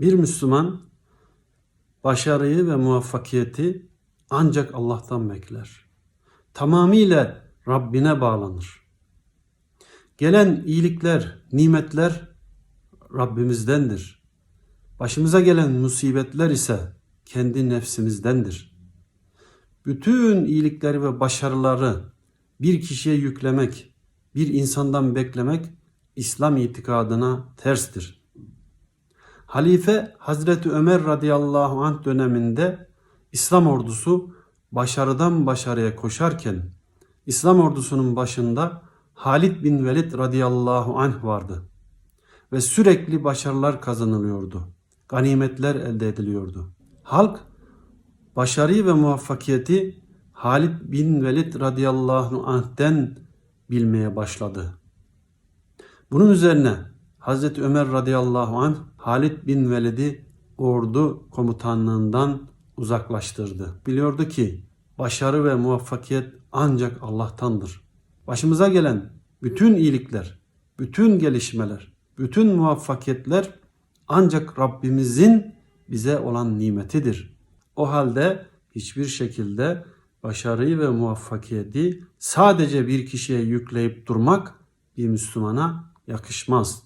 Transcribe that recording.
Bir Müslüman başarıyı ve muvaffakiyeti ancak Allah'tan bekler. Tamamıyla Rabbine bağlanır. Gelen iyilikler, nimetler Rabbimizdendir. Başımıza gelen musibetler ise kendi nefsimizdendir. Bütün iyilikleri ve başarıları bir kişiye yüklemek, bir insandan beklemek İslam itikadına terstir. Halife Hazreti Ömer radıyallahu anh döneminde İslam ordusu başarıdan başarıya koşarken İslam ordusunun başında Halid bin Velid radıyallahu anh vardı ve sürekli başarılar kazanılıyordu. Ganimetler elde ediliyordu. Halk başarıyı ve muvaffakiyeti Halid bin Velid radıyallahu anh'ten bilmeye başladı. Bunun üzerine Hazreti Ömer radıyallahu anh Halid bin Velid'i ordu komutanlığından uzaklaştırdı. Biliyordu ki başarı ve muvaffakiyet ancak Allah'tandır. Başımıza gelen bütün iyilikler, bütün gelişmeler, bütün muvaffakiyetler ancak Rabbimizin bize olan nimetidir. O halde hiçbir şekilde başarıyı ve muvaffakiyeti sadece bir kişiye yükleyip durmak bir Müslümana yakışmaz.